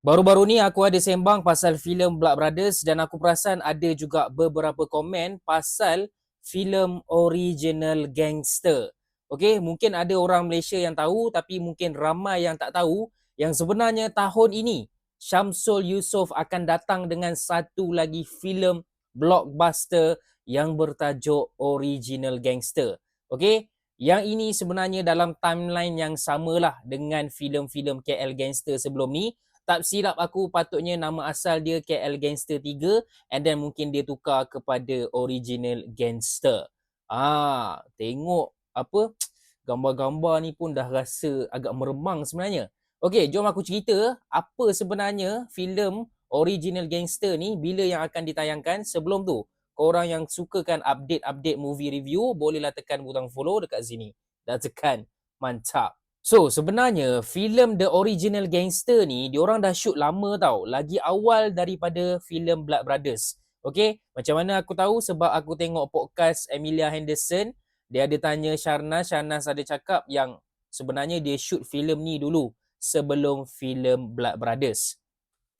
Baru-baru ni aku ada sembang pasal filem Blood Brothers dan aku perasan ada juga beberapa komen pasal filem original gangster. Okey, mungkin ada orang Malaysia yang tahu tapi mungkin ramai yang tak tahu yang sebenarnya tahun ini Syamsul Yusof akan datang dengan satu lagi filem blockbuster yang bertajuk Original Gangster. Okey, yang ini sebenarnya dalam timeline yang samalah dengan filem-filem KL Gangster sebelum ni tak silap aku patutnya nama asal dia KL Gangster 3 and then mungkin dia tukar kepada original Gangster. Ah, tengok apa gambar-gambar ni pun dah rasa agak meremang sebenarnya. Okey, jom aku cerita apa sebenarnya filem original Gangster ni bila yang akan ditayangkan. Sebelum tu, korang yang sukakan update-update movie review bolehlah tekan butang follow dekat sini. Dah tekan. Mantap. So sebenarnya filem The Original Gangster ni diorang dah shoot lama tau. Lagi awal daripada filem Blood Brothers. Okay, macam mana aku tahu sebab aku tengok podcast Emilia Henderson. Dia ada tanya Sharnas, Sharnas ada cakap yang sebenarnya dia shoot filem ni dulu sebelum filem Blood Brothers.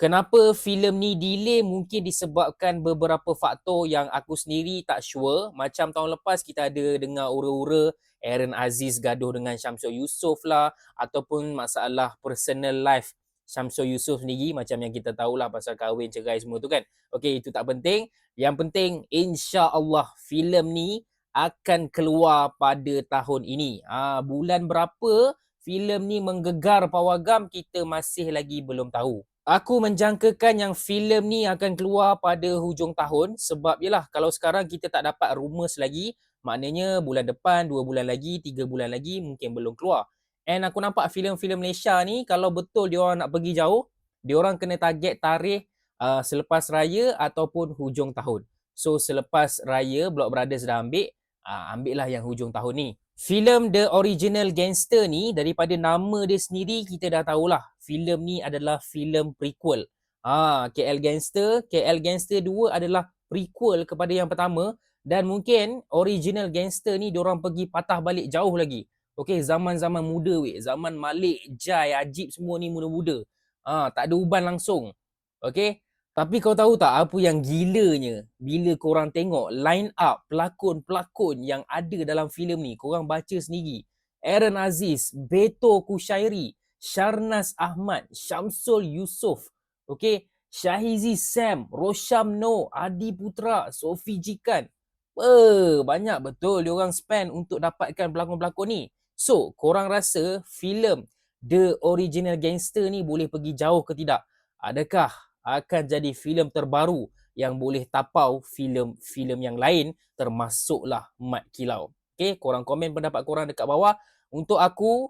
Kenapa filem ni delay mungkin disebabkan beberapa faktor yang aku sendiri tak sure. Macam tahun lepas kita ada dengar ura-ura Aaron Aziz gaduh dengan Syamsul Yusof lah ataupun masalah personal life Syamsul Yusof sendiri macam yang kita tahulah pasal kahwin cerai semua tu kan. Okey itu tak penting. Yang penting insya-Allah filem ni akan keluar pada tahun ini. Ah ha, bulan berapa filem ni menggegar pawagam kita masih lagi belum tahu. Aku menjangkakan yang filem ni akan keluar pada hujung tahun sebab yalah kalau sekarang kita tak dapat rumours lagi Maknanya bulan depan, dua bulan lagi, tiga bulan lagi mungkin belum keluar. And aku nampak filem-filem Malaysia ni kalau betul dia orang nak pergi jauh, dia orang kena target tarikh uh, selepas raya ataupun hujung tahun. So selepas raya Block Brothers dah ambil, uh, ambil lah yang hujung tahun ni. Filem The Original Gangster ni daripada nama dia sendiri kita dah tahulah. Filem ni adalah filem prequel. Ah, KL Gangster, KL Gangster 2 adalah prequel kepada yang pertama dan mungkin original gangster ni diorang pergi patah balik jauh lagi. Okay, zaman-zaman muda weh. Zaman Malik, Jai, Ajib semua ni muda-muda. Ha, tak ada uban langsung. Okay. Tapi kau tahu tak apa yang gilanya bila korang tengok line up pelakon-pelakon yang ada dalam filem ni. Korang baca sendiri. Aaron Aziz, Beto Kushairi, Sharnas Ahmad, Syamsul Yusof. Okay. Syahizi Sam, Rosham No, Adi Putra, Sofi Jikan. Uh, banyak betul dia orang spend untuk dapatkan pelakon-pelakon ni. So, korang rasa filem The Original Gangster ni boleh pergi jauh ke tidak? Adakah akan jadi filem terbaru yang boleh tapau filem-filem yang lain termasuklah Mat Kilau? Okay, korang komen pendapat korang dekat bawah. Untuk aku,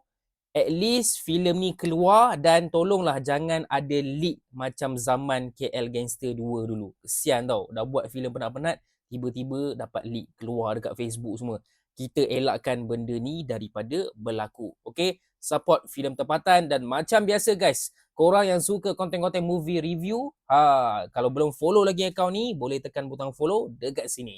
at least filem ni keluar dan tolonglah jangan ada leak macam zaman KL Gangster 2 dulu. Kesian tau, dah buat filem penat-penat, tiba-tiba dapat leak keluar dekat Facebook semua. Kita elakkan benda ni daripada berlaku. Okay? Support filem tempatan dan macam biasa guys, korang yang suka konten-konten movie review, ha, kalau belum follow lagi akaun ni, boleh tekan butang follow dekat sini.